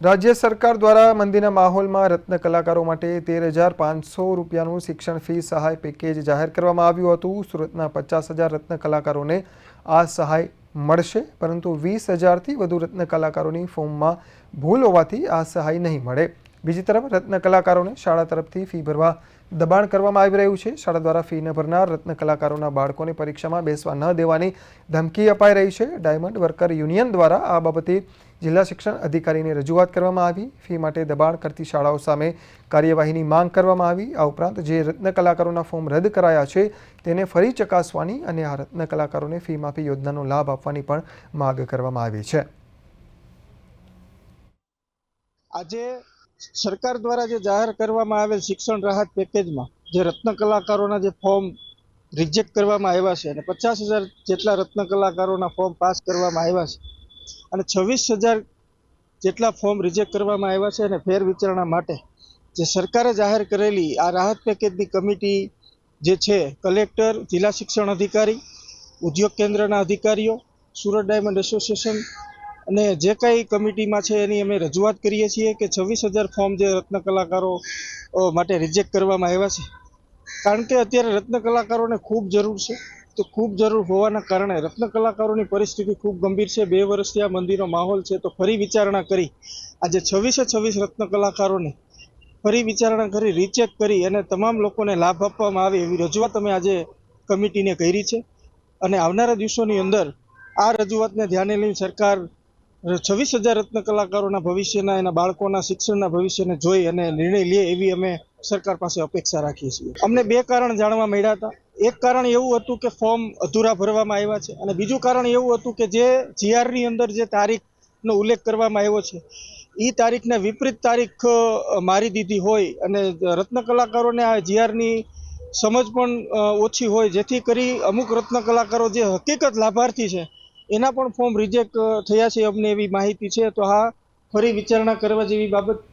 રાજ્ય સરકાર દ્વારા મંદિરના માહોલમાં રત્ન કલાકારો માટે તેર હજાર પાંચસો રૂપિયાનું શિક્ષણ ફી સહાય પેકેજ જાહેર કરવામાં આવ્યું હતું. સુરતના પચાસ હજાર રત્ન કલાકારોને આ સહાય મળશે, પરંતુ વીસ હજારથી વધુ રત્ન કલાકારોની ફોર્મમાં ભૂલ હોવાથી આ સહાય નહીં મળે. બીજી તરફ, રત્ન કલાકારોને શાળા તરફથી ફી ભરવા દબાણ કરવામાં આવી રહ્યું છે. શાળા દ્વારા ફી ન ભરનાર રત્ન કલાકારોના બાળકોને પરીક્ષામાં બેસવા ન દેવાની ધમકી અપાઈ રહી છે. ડાયમંડ વર્કર યુનિયન દ્વારા આ બાબતે જિલ્લા શિક્ષણ અધિકારીને રજૂઆત કરવામાં આવી. ફી માટે દબાણ કરતી શાળાઓ સામે કાર્યવાહીની માંગ કરવામાં આવી. આ ઉપરાંત જે રત્ન કલાકારોના ફોર્મ રદ કરાયા છે, તેને ફરી ચકાસવાની અને આ રત્ન કલાકારોને ફી માફી યોજનાનો લાભ આપવાની પણ માંગ કરવામાં આવી છે. આજે સરકાર દ્વારા જે જાહેર કરવામાં આવેલ શિક્ષણ રાહત પેકેજમાં જે રત્ન કલાકારોના જે ફોર્મ રિજેક્ટ કરવામાં આવ્યા છે અને પચાસ હજાર જેટલા રત્ન કલાકારોના ફોર્મ પાસ કરવામાં આવ્યા છે અને છવ્વીસ હજાર જેટલા ફોર્મ રિજેક્ટ કરવામાં આવ્યા છે અને ફેર વિચારણા માટે જે સરકારે જાહેર કરેલી આ રાહત પેકેજની કમિટી જે છે, કલેક્ટર, જિલ્લા શિક્ષણ અધિકારી, ઉદ્યોગ કેન્દ્રના અધિકારીઓ, સુરત ડાયમંડ એસોસિએશન અને જે કાંઈ કમિટીમાં છે એની અમે રજૂઆત કરીએ છીએ કે છવ્વીસ હજાર ફોર્મ જે રત્ન કલાકારો માટે રિજેક્ટ કરવામાં આવ્યા છે. કારણ કે અત્યારે રત્ન કલાકારોને ખૂબ જરૂર છે. તો ખૂબ જરૂર હોવાના કારણે રત્ન કલાકારોની પરિસ્થિતિ ખૂબ ગંભીર છે. બે વર્ષથી આ મંદિરનો માહોલ છે તો ફરી વિચારણા કરી. આજે છવ્વીસે છવ્વીસ રત્ન કલાકારોને ફરી વિચારણા કરી રીચેક કરી અને તમામ લોકોને લાભ આપવામાં આવે એવી રજૂઆત અમે આજે કમિટીને કરી છે. અને આવનારા દિવસોની અંદર આ રજૂઆતને ધ્યાને લઈને સરકાર છવ્વીસ હજાર રત્ન કલાકારોના ભવિષ્યના, એના બાળકોના શિક્ષણના ભવિષ્યને જોઈ અને નિર્ણય લે એવી અમે સરકાર પાસે અપેક્ષા રાખીએ છીએ. અમને બે કારણ જાણવા મળ્યા હતા. એક કારણ એવું હતું કે ફોર્મ અધૂરા ભરવામાં આવ્યા છે અને બીજું કારણ એવું હતું કે જે જીઆરની અંદર જે તારીખનો ઉલ્લેખ કરવામાં આવ્યો છે એ તારીખને વિપરીત તારીખ મારી દીધી હોય અને રત્ન કલાકારોને આ જીઆરની સમજ પણ ઓછી હોય, જેથી કરી અમુક રત્ન કલાકારો જે હકીકત લાભાર્થી છે, એના પણ ફોર્મ રિજેક્ટ થયા છે અમને એવી માહિતી છે. તો આ ફરી વિચારણા કરવા જેવી બાબત